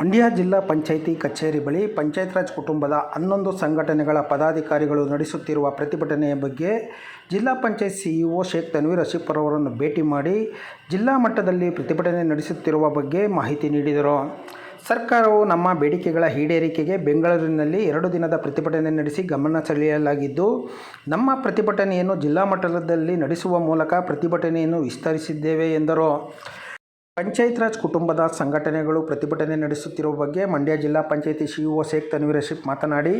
ಮಂಡ್ಯ ಜಿಲ್ಲಾ ಪಂಚಾಯಿತಿ ಕಚೇರಿ ಬಳಿ ಪಂಚಾಯತ್ ರಾಜ್ ಕುಟುಂಬದ ಹನ್ನೊಂದು ಸಂಘಟನೆಗಳ ಪದಾಧಿಕಾರಿಗಳು ನಡೆಸುತ್ತಿರುವ ಪ್ರತಿಭಟನೆಯ ಬಗ್ಗೆ ಜಿಲ್ಲಾ ಪಂಚಾಯತ್ ಸಿಇಒ ಶೇಖ್ ತನ್ವೀರ್ ಅಶೀಫರ್ ಅವರನ್ನು ಭೇಟಿ ಮಾಡಿ ಜಿಲ್ಲಾ ಮಟ್ಟದಲ್ಲಿ ಪ್ರತಿಭಟನೆ ನಡೆಸುತ್ತಿರುವ ಬಗ್ಗೆ ಮಾಹಿತಿ ನೀಡಿದರು. ಸರ್ಕಾರವು ನಮ್ಮ ಬೇಡಿಕೆಗಳ ಈಡೇರಿಕೆಗೆ ಬೆಂಗಳೂರಿನಲ್ಲಿ ಎರಡು ದಿನದ ಪ್ರತಿಭಟನೆ ನಡೆಸಿ ಗಮನ ಸೆಳೆಯಲಾಗಿದ್ದು, ನಮ್ಮ ಪ್ರತಿಭಟನೆಯನ್ನು ಜಿಲ್ಲಾ ಮಟ್ಟದಲ್ಲಿ ನಡೆಸುವ ಮೂಲಕ ಪ್ರತಿಭಟನೆಯನ್ನು ವಿಸ್ತರಿಸಿದ್ದೇವೆ ಎಂದರು. ಪಂಚಾಯತ್ ರಾಜ್ ಕುಟುಂಬದ ಸಂಘಟನೆಗಳು ಪ್ರತಿಭಟನೆ ನಡೆಸುತ್ತಿರುವ ಬಗ್ಗೆ ಮಂಡ್ಯ ಜಿಲ್ಲಾ ಪಂಚಾಯತಿ ಸಿಇಒ ಶೇಖ್ ತನ್ವೀರ್ ರಶೀಫ್ ಮಾತನಾಡಿ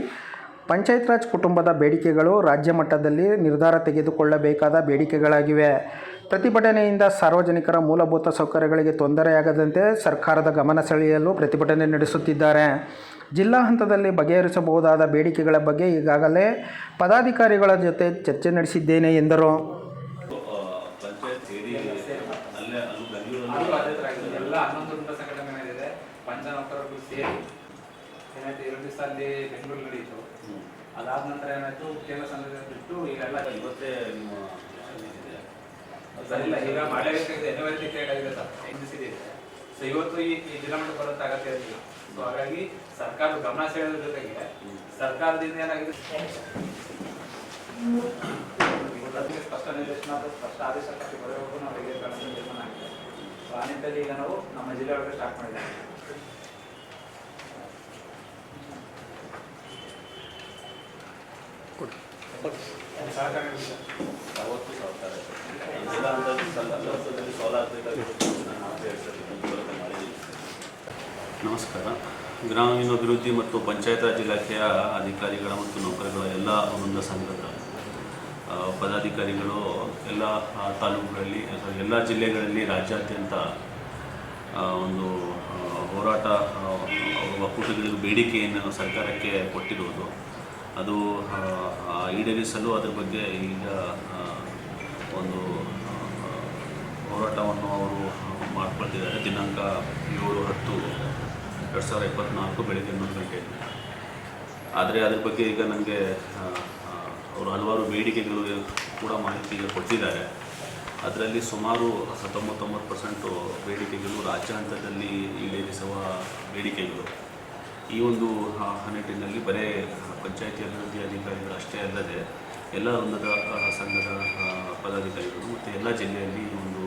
ಪಂಚಾಯತ್ ರಾಜ್ ಕುಟುಂಬದ ಬೇಡಿಕೆಗಳು ರಾಜ್ಯ ಮಟ್ಟದಲ್ಲಿ ನಿರ್ಧಾರ ತೆಗೆದುಕೊಳ್ಳಬೇಕಾದ ಬೇಡಿಕೆಗಳಾಗಿವೆ. ಪ್ರತಿಭಟನೆಯಿಂದ ಸಾರ್ವಜನಿಕರ ಮೂಲಭೂತ ಸೌಕರ್ಯಗಳಿಗೆ ತೊಂದರೆಯಾಗದಂತೆ ಸರ್ಕಾರದ ಗಮನ ಸೆಳೆಯಲು ಪ್ರತಿಭಟನೆ ನಡೆಸುತ್ತಿದ್ದಾರೆ. ಜಿಲ್ಲಾ ಹಂತದಲ್ಲಿ ಬಗೆಹರಿಸಬಹುದಾದ ಬೇಡಿಕೆಗಳ ಬಗ್ಗೆ ಈಗಾಗಲೇ ಪದಾಧಿಕಾರಿಗಳ ಜೊತೆ ಚರ್ಚೆ ನಡೆಸಿದ್ದೇನೆ ಎಂದರು ಪಂಚಾಯತ್ ಸೇರಿ ಅಲ್ಲೇ ಅಲ್ಲಿ ಬೆಂಗಳೂರಲ್ಲಿ ಆಗಿದೆ ಎಲ್ಲ ಹನ್ನೊಂದು ವೃಂದ ಸಂಘಟನೆ ಏನಿದೆ ಪಂಚ ನೌಕರರು ಸೇರಿ ಏನಾಯ್ತು ಎರಡು ದಿವಸ ಅಲ್ಲಿ ಬೆಂಗಳೂರು ನಡೆಯಿತು. ಅದಾದ ನಂತರ ಏನಾಯ್ತು ಕೇಂದ್ರ ಸಂಘಟನೆ ಬಿಟ್ಟು ಈಗೆಲ್ಲ ಇವತ್ತೇ ನಿಮ್ಮ ಇದೆ. ಸರ್ ಇಲ್ಲ ಈಗ ಮಳೆ ಎನ್ವೈ ಟಿಕೆಟ್ ಆಗಿದೆ ಸರ್ ಸೊ ಇವತ್ತು ಈ ಜಿಲ್ಲಾಮಟ್ಟ ಬರೋಂಥ ಅಗತ್ಯ ಇರಲಿಲ್ಲ ಸೊ ಹಾಗಾಗಿ ಸರ್ಕಾರದ ಗಮನ ಸೆಳೆಯೋದ್ರ ಜೊತೆಗೆ ಸರ್ಕಾರದಿಂದ ಏನಾಗಿದೆ? ಸ್ಪಷ್ಟ ನಿರ್ದೇಶನ ಸ್ಪಷ್ಟ ಆದೇಶ ಕಟ್ಟಿ ಬರೋವರೆಗೂ ನಾವು ತೆಗೆದುಕೊಳ್ಳೋ ನಿಟ್ಟಿನಲ್ಲಿ ಈಗ ನಾವು ನಮ್ಮ ಜಿಲ್ಲೆ ಒಳಗೆ ಸ್ಟಾರ್ಟ್ ಮಾಡಿದ್ದೇವೆ. ಮಾಡಿದ್ದೀನಿ ನಮಸ್ಕಾರ. ಗ್ರಾಮೀಣಾಭಿವೃದ್ಧಿ ಮತ್ತು ಪಂಚಾಯತ್ ರಾಜ್ ಇಲಾಖೆಯ ಅಧಿಕಾರಿಗಳ ಮತ್ತು ನೌಕರಗಳ ಎಲ್ಲ ಒಂದು ಸಂಘದ ಪದಾಧಿಕಾರಿಗಳು ಎಲ್ಲ ತಾಲೂಕುಗಳಲ್ಲಿ ಅಥವಾ ಎಲ್ಲ ಜಿಲ್ಲೆಗಳಲ್ಲಿ ರಾಜ್ಯಾದ್ಯಂತ ಒಂದು ಹೋರಾಟ ಒಕ್ಕೂಟಗಳಿಗೆ ಬೇಡಿಕೆಯನ್ನು ಸರ್ಕಾರಕ್ಕೆ ಕೊಟ್ಟಿರುವುದು. ಅದು ಈಡೇರಿಸಲು ಅದರ ಬಗ್ಗೆ ಈಗ ಒಂದು ಹೋರಾಟವನ್ನು ಅವರು ಮಾಡಿಕೊಳ್ತಿದ್ದಾರೆ. ದಿನಾಂಕ ಏಳು ಹತ್ತು ಎರಡು ಸಾವಿರದ ಇಪ್ಪತ್ತ್ನಾಲ್ಕು ಬೆಳಗ್ಗೆ ಹನ್ನೊಂದು ಗಂಟೆಯಲ್ಲಿ ಆದರೆ ಅದ್ರ ಬಗ್ಗೆ ಈಗ ನನಗೆ ಅವರು ಹಲವಾರು ಬೇಡಿಕೆಗಳು ಕೂಡ ಮಾಹಿತಿ ಕೊಟ್ಟಿದ್ದಾರೆ. ಅದರಲ್ಲಿ ಸುಮಾರು ಹತ್ತೊಂಬತ್ತೊಂಬತ್ತು ಪರ್ಸೆಂಟು ಬೇಡಿಕೆಗಳು ರಾಜ್ಯ ಹಂತದಲ್ಲಿ ಈಡೇರಿಸುವ ಬೇಡಿಕೆಗಳು. ಈ ಒಂದು ನಿಟ್ಟಿನಲ್ಲಿ ಬರೇ ಪಂಚಾಯತಿ ಅಭಿವೃದ್ಧಿ ಅಧಿಕಾರಿಗಳು ಅಷ್ಟೇ ಅಲ್ಲದೆ ಎಲ್ಲ ವೃಂದದ ಸಂಘದ ಪದಾಧಿಕಾರಿಗಳು ಮತ್ತು ಎಲ್ಲ ಜಿಲ್ಲೆಯಲ್ಲಿ ಒಂದು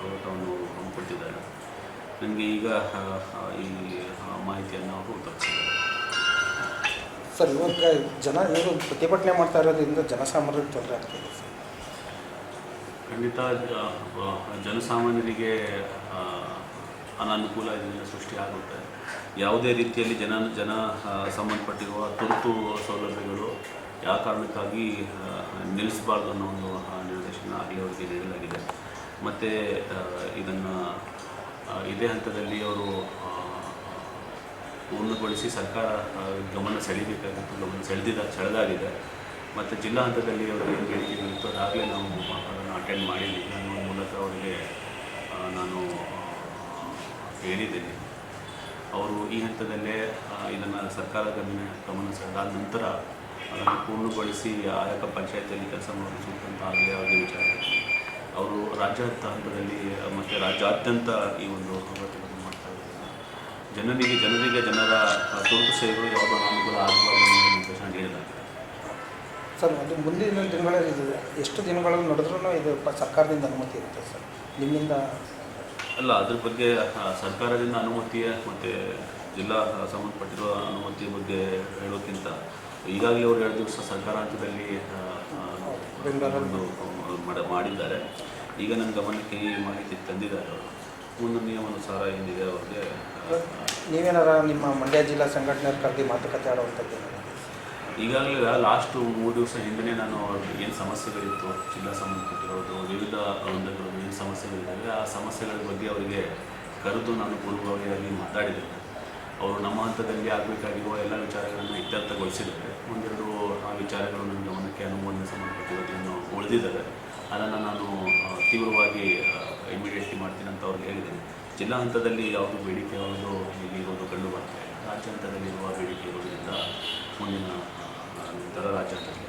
ಹೋರಾಟವನ್ನು ಹಮ್ಮಿಕೊಳ್ತಿದ್ದಾರೆ ನನಗೆ ಈಗ ಈ ಮಾಹಿತಿಯನ್ನು ಅವರು ತಪ್ಪಿಸಿದ್ದಾರೆ ಸರ್, ಇವಾಗ ಜನ ಇವರು ಪ್ರತಿಭಟನೆ ಮಾಡ್ತಾ ಇರೋದ್ರಿಂದ ಜನಸಾಮಾನ್ಯರಿಗೆ ತೊಂದರೆ ಆಗ್ತಿದೆ ಸರ್. ಖಂಡಿತ ಜನಸಾಮಾನ್ಯರಿಗೆ ಅನಾನುಕೂಲ ಇದರಿಂದ ಸೃಷ್ಟಿಯಾಗುತ್ತೆ ಯಾವುದೇ ರೀತಿಯಲ್ಲಿ ಜನ ಜನ ಸಂಬಂಧಪಟ್ಟಿರುವ ತುರ್ತು ಸೌಲಭ್ಯಗಳು ಯಾವ ಕಾರಣಕ್ಕಾಗಿ ನಿಲ್ಲಿಸಬಾರ್ದು ಅನ್ನೋ ಒಂದು ನಿರ್ದೇಶನ ಆಗಲಿ ಅವರಿಗೆ ನೀಡಲಾಗಿದೆ. ಮತ್ತು ಇದನ್ನು ಇದೇ ಹಂತದಲ್ಲಿ ಅವರು ಪೂರ್ಣಗೊಳಿಸಿ ಸರ್ಕಾರ ಗಮನ ಸೆಳಿಬೇಕಾಗಿತ್ತು, ಗಮನ ಸೆಳೆದಿದ, ಸೆಳೆದಾಗಿದೆ. ಮತ್ತು ಜಿಲ್ಲಾ ಹಂತದಲ್ಲಿ ಅವರು ಏನು ಬೇಡಿಕೆಗಳಿತ್ತು ಅದಾಗಲೇ ನಾವು ಅದನ್ನು ಅಟೆಂಡ್ ಮಾಡಿದ್ದೀವಿ ನಾನು ಮೂಲಕ ಅವರಿಗೆ ನಾನು ಹೇಳಿದ್ದೇನೆ. ಅವರು ಈ ಹಂತದಲ್ಲೇ ಇದನ್ನು ಸರ್ಕಾರ ಗಮನ ಗಮನ ಸೆಳೆದಾದ ನಂತರ ಅದನ್ನು ಪೂರ್ಣಗೊಳಿಸಿ ಆಯಾ ಪಂಚಾಯತಿಯಲ್ಲಿ ಕೆಲಸ ಮಾಡಿಸುವಂತ ಆಗಲೇ ಅವರಿಗೆ ವಿಚಾರ ಅವರು ರಾಜ್ಯ ಹಂತದಲ್ಲಿ, ಮತ್ತು ರಾಜ್ಯಾದ್ಯಂತ ಈ ಒಂದು ಜನರಿಗೆ ಜನರಿಗೆ ಜನರ ತುರ್ತು ಸೇವೆಗಳು ಯಾವುದು ಅನುಕೂಲ ಆಗಬಾರ್ದು ಅನ್ನೋ ನಿರ್ದೇಶನ ನೀಡಲಾಗಿದೆ. ಸರ್ ಅದು ಮುಂದಿನ ದಿನಗಳಲ್ಲಿ ಇದು ಎಷ್ಟು ದಿನಗಳಲ್ಲಿ ನಡೆದ್ರೂ ಇದು ಪ ಸರ್ಕಾರದಿಂದ ಅನುಮತಿ ಇರುತ್ತೆ ಸರ್? ನಿಮ್ಮಿಂದ? ಅಲ್ಲ ಅದ್ರ ಬಗ್ಗೆ ಸರ್ಕಾರದಿಂದ ಅನುಮತಿಯ ಮತ್ತು ಜಿಲ್ಲಾ ಸಂಬಂಧಪಟ್ಟಿರುವ ಅನುಮತಿ ಬಗ್ಗೆ ಹೇಳೋಕ್ಕಿಂತ ಈಗಾಗಲೇ ಅವರು ಎರಡು ದಿವಸ ಸರ್ಕಾರ ಹಂತದಲ್ಲಿ ಆ, ಆ, ಬೆಂಗಳೂರಲ್ಲಿ ಒಂದು ಮಾಡ ಮಾಡಿದ್ದಾರೆ. ಈಗ ನನ್ನ ಗಮನಕ್ಕೆ ಈ ಮಾಹಿತಿ ತಂದಿದ್ದಾರೆ ಅವರು. ಮುಂದಿನ ನಿಯಮಾನುಸಾರ ಏನಿದೆ ಅವ್ರಿಗೆ ನೀವೇನಾರ ನಿಮ್ಮ ಮಂಡ್ಯ ಜಿಲ್ಲಾ ಸಂಘಟನೆ ಕರೆದು ಮಾತುಕತೆ ಆಡುವಂಥದ್ದು ಈಗಾಗಲೇ ಲಾಸ್ಟು ಮೂರು ದಿವಸ ಹಿಂದೆ ನಾನು ಅವ್ರಿಗೆ ಏನು ಸಮಸ್ಯೆಗಳಿತ್ತು ಜಿಲ್ಲಾ ಸಂಬಂಧಪಟ್ಟಿರೋದು ವಿವಿಧ ವೃಂದಗಳು ಏನು ಸಮಸ್ಯೆಗಳಿದ್ದಾವೆ ಆ ಸಮಸ್ಯೆಗಳ ಬಗ್ಗೆ ಅವರಿಗೆ ಕರೆದು ನಾನು ಪೂರ್ವಭಾವಿಯಾಗಿ ಮಾತಾಡಿದ್ದೇನೆ. ಅವರು ನಮ್ಮ ಹಂತದಲ್ಲಿ ಆಗಬೇಕಾಗಿರುವ ಎಲ್ಲ ವಿಚಾರಗಳನ್ನು ಇತ್ಯರ್ಥಗೊಳಿಸಿದ್ದಾರೆ. ಒಂದೆರಡು ಆ ವಿಚಾರಗಳು ನನ್ನ ಗಮನಕ್ಕೆ ಅನುಮೋದನೆ ಸಂಬಂಧಪಟ್ಟಿರೋದನ್ನು ಉಳಿದಿದ್ದಾರೆ. ಅದನ್ನು ನಾನು ತೀವ್ರವಾಗಿ ಇಮಿಡಿಯೇಟ್ಲಿ ಮಾಡ್ತೀನಿ ಅಂತ ಅವ್ರಿಗೆ ಹೇಳಿದ್ದೀನಿ ಜಿಲ್ಲಾ ಹಂತದಲ್ಲಿ ಯಾವುದು ಬೇಡಿಕೆ ಯಾವುದು ಇಲ್ಲಿ ಇರೋದು ಕಂಡು ಬರ್ತಾ ಇಲ್ಲ. ರಾಜ್ಯ ಹಂತದಲ್ಲಿರುವ ಬೇಡಿಕೆ ಇರೋದ್ರಿಂದ ಮುಂದಿನ ನಂತರ ರಾಜ್ಯ ಹಂತದಲ್ಲಿ